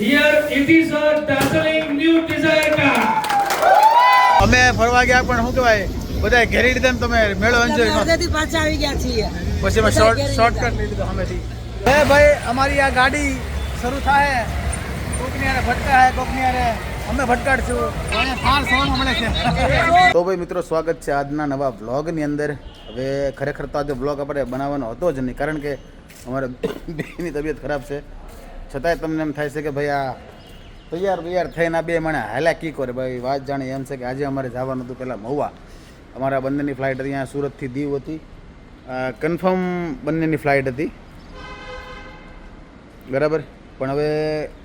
Here it is a dazzling new Desire car. અમે ફરવા ગયા પણ શું કહેવાય બધા ઘેરી લીધા તમે મેળો એન્જોય અડધેથી પાછા આવી ગયા છીએ. પછી અમે શોર્ટ શોર્ટકટ લઈ લીધો અમેથી હે ભાઈ અમારી આ ગાડી શરૂ થાય. કોકની હારે ભટકા હે કોકની હારે અમે ભટકાડશું. તો ભાઈ મિત્રો સ્વાગત છે આજના નવા વ્લોગની અંદર. હવે ખરેખર તો આજે વ્લોગ આપણે બનાવવાનો હતો જ નહીં કારણ કે અમારે બેની તબિયત ખરાબ છે. છતાંય તમને એમ થાય છે કે ભાઈ આ તૈયાર બૈયાર થઈને બે મને હાલા કી કરે? ભાઈ વાત જાણે એમ છે કે આજે અમારે જવાનું હતું પહેલાં મહુવા. અમારા બંનેની ફ્લાઇટ અહીંયા સુરતથી દીવ હતી. કન્ફર્મ બંનેની ફ્લાઇટ હતી. બરાબર? પણ હવે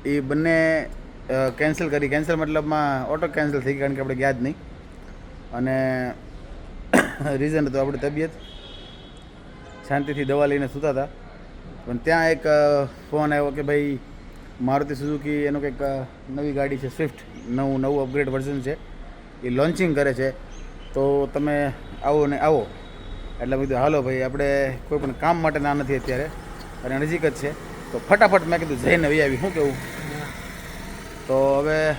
એ બંને કેન્સલ કરી. કેન્સલ મતલબમાં ઓટો કેન્સલ થઈ કારણ કે આપણે ગયા જ નહીં. અને રીઝન હતું આપણી તબિયત. શાંતિથી દવા લઈને સૂતા હતા. પણ ત્યાં એક ફોન આવ્યો કે ભાઈ, મારુતિ સુઝુકી એનું કંઈક નવી ગાડી છે સ્વિફ્ટ નવું નવું અપગ્રેડ વર્ઝન છે. એ લોન્ચિંગ કરે છે. તો તમે આવો ને આવો. એટલે મેં કીધું, હાલો ભાઈ, આપણે કોઈ પણ કામ માટે ના નથી અત્યારે. અને નજીક જ છે. તો ફટાફટ મેં કીધું જઈને વી આવી. શું કેવું? તો હવે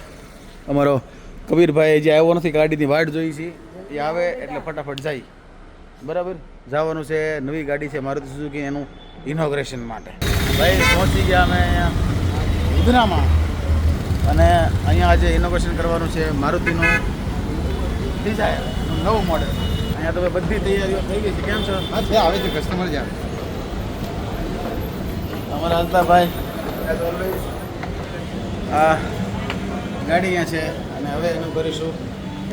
અમારો કબીરભાઈ જે આવ્યો નથી, ગાડીની વાટ જોઈ છે, એ આવે એટલે ફટાફટ જાય. બરાબર? જવાનું છે નવી ગાડી છે મારુતિ સુઝુકી એનું ઇનોગ્રેશન માટે. ભાઈ પહોંચી ગયા અમે અહીંયા ઉધનામાં અને અહીંયા આજે ઇનોગ્રેશન કરવાનું છે મારુતિનું ડિઝાયર નવું મોડેલ અહીંયા તમે બધી તૈયારીઓ થઈ ગઈ છે. કેમ છો? હા છે આવે છે કસ્ટમર છે અમારા always, આ ગાડી અહીંયા છે. અને હવે એનું કરીશું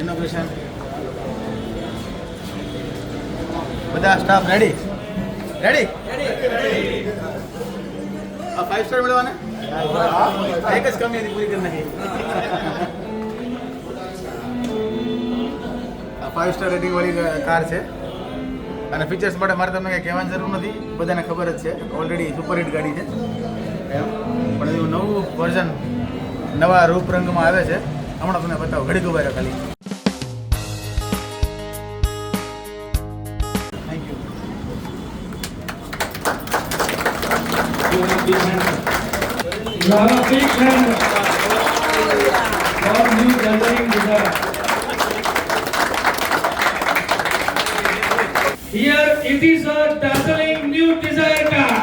ઇનોગ્રેશન બધા સ્ટાફ રેડી રેડી આ ફાઈવ સ્ટાર મળવાના? એક જ કમી હતી પૂરી કરી નાખી. આ ફાઈવ સ્ટાર રેટિંગ વાળી કાર છે અને ફીચર્સ માટે મારે તમને કંઈ કહેવાની જરૂર નથી બધાને ખબર જ છે. ઓલરેડી સુપરહિટ ગાડી છે. એમ. પણ એવું નવું વર્ઝન નવા રૂપરંગમાં આવે છે. હમણાં તમને બતાવો. ઘડી ઊભા ખાલી. Now a big hand for new dazzling Desire. Here it is a dazzling new Desire car.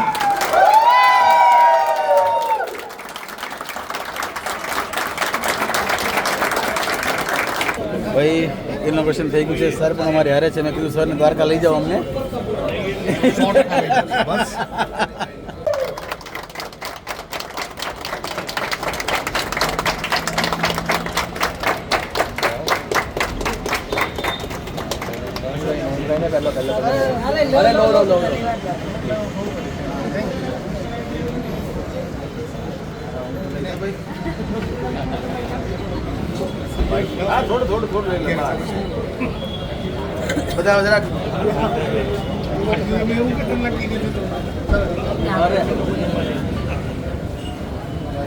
ભાઈ ઇનોગ્રેશન થઈ ગયું છે સર પણ અમારે હારે છે મેં કીધું સરને દ્વારકા લઈ જાઓ અમને બસ હાલે લો લો લો હા થોડું થોડું થોડું લઈ લો.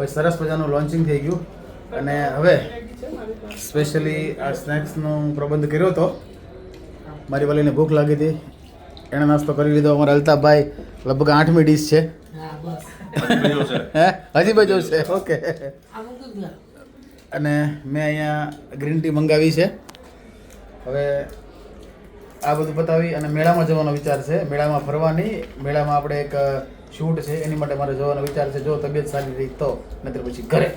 પછી સરસ મજાનું લોન્ચિંગ થઈ ગયું. અને હવે સ્પેશિયલી આ સ્નેક્સનો પ્રબંધ કર્યો હતો. મારી વાલીને ભૂખ લાગી હતી. એણે નાસ્તો કરી લીધો. અમારા અલ્તાફભાઈ લગભગ આઠમી ડીશ છે. હે હજી બજો છે. ઓકે. અને મેં અહીંયા ગ્રીન ટી મંગાવી છે. હવે આ બધું પતાવી અને મેળામાં જવાનો વિચાર છે. મેળામાં ફરવાની. મેળામાં આપણે એક શૂટ છે, એની માટે મારે જવાનો વિચાર છે, જો તબિયત સારી રહી તો, નહીતર પછી ઘરે.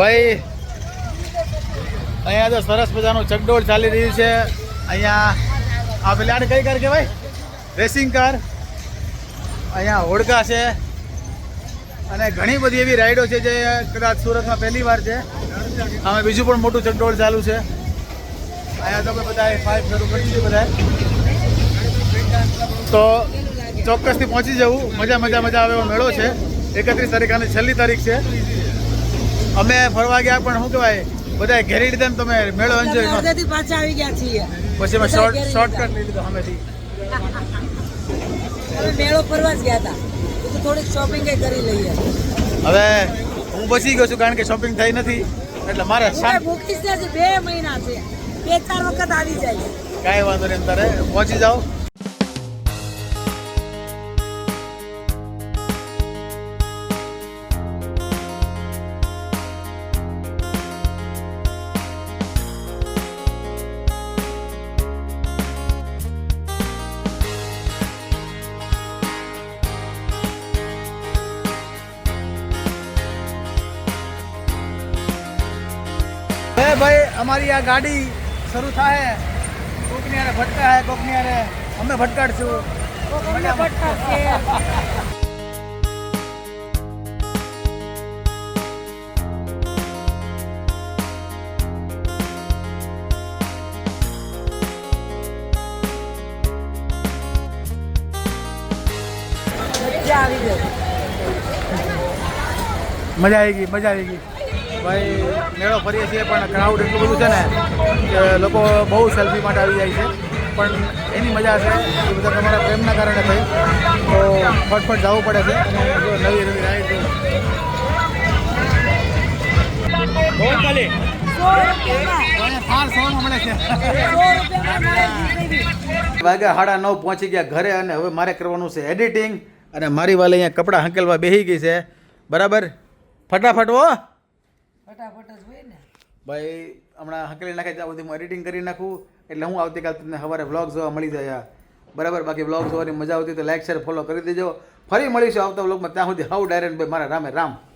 ભાઈ, અહીંયા તો સરસ મજાનું ચકડોળ ચાલી રહ્યું છે. અહીંયા, આ પેલી કઈ કાર કહેવાય? રેસિંગ કાર અહીંયા હોડકા છે. અને ઘણી બધી એવી રાઈડો છે જે કદાચ સુરતમાં પહેલી વાર છે. આમાં બીજું પણ મોટું ચકડોળ ચાલુ છે. અહીંયા તો બધા ફાઇવ શરૂ કરી દીધી બધા તો ચોક્કસથી પહોંચી જવું. મજા મજા મજા આવે એવો મેળો છે. એકત્રીસ તારીખ અને છેલ્લી તારીખ છે. અમે ફરવા ગયા પણ શું કહેવાય બધા ઘેરી લીધા તમે મેળો એન્જોય પાછા આવી ગયા છીએ. પછી અમે શોર્ટ શોર્ટકટ લઈ લીધો અમેથી અમે મેળો ફરવા જ ગયા હતા. તો થોડીક શોપિંગ કરી લઈએ. હવે હું બચી ગયો છું કારણ કે શોપિંગ થઈ નથી. એટલે મારે શાંત છે બે મહિના છે. બે ચાર વખત આવી જાય. કાંઈ વાંધો નહીં તારે પહોંચી જાઓ. અમારી આ ગાડી શરૂ થાય. કોકની હારે ભટકા હે કોકની હારે અમે ભટકાડશું. અમને ભટકા છે મજા આવી ગઈ. મજા આવી ગઈ મજા આવી ગઈ. ભાઈ મેળો ફરીએ છીએ પણ ક્રાઉડ એટલું બધું છે ને કે લોકો બહુ સેલ્ફી માટે આવી જાય છે. પણ એની મજા છે એ બધા તમારા પ્રેમના કારણે થઈ. તો ફટફટ જવું પડે છે. અને નવી નવી રાઈડ વાગ્યા સાડા નવ પહોંચી ગયા ઘરે અને હવે મારે કરવાનું છે એડિટિંગ અને મારી વાલે અહીંયા કપડાં હંકેલવા બેસી ગઈ છે. બરાબર? ફટાફટ હો. ફટાફટ જ હોય ને. ભાઈ, હમણાં હંકેલી નાખે સુધી હું એડિટિંગ કરી નાખું. એટલે હું આવતીકાલ તમને સવારે વ્લોગ જોવા મળી જાય. બરાબર, બાકી વ્લોગ જોવાની મજા આવતી તો લાઈક શેર ફોલો કરી દેજો. ફરી મળીશું આવતા વ્લોગમાં ત્યાં સુધી હાઉ ડાયરેક્ટ, ભાઈ, મારા રામે રામ.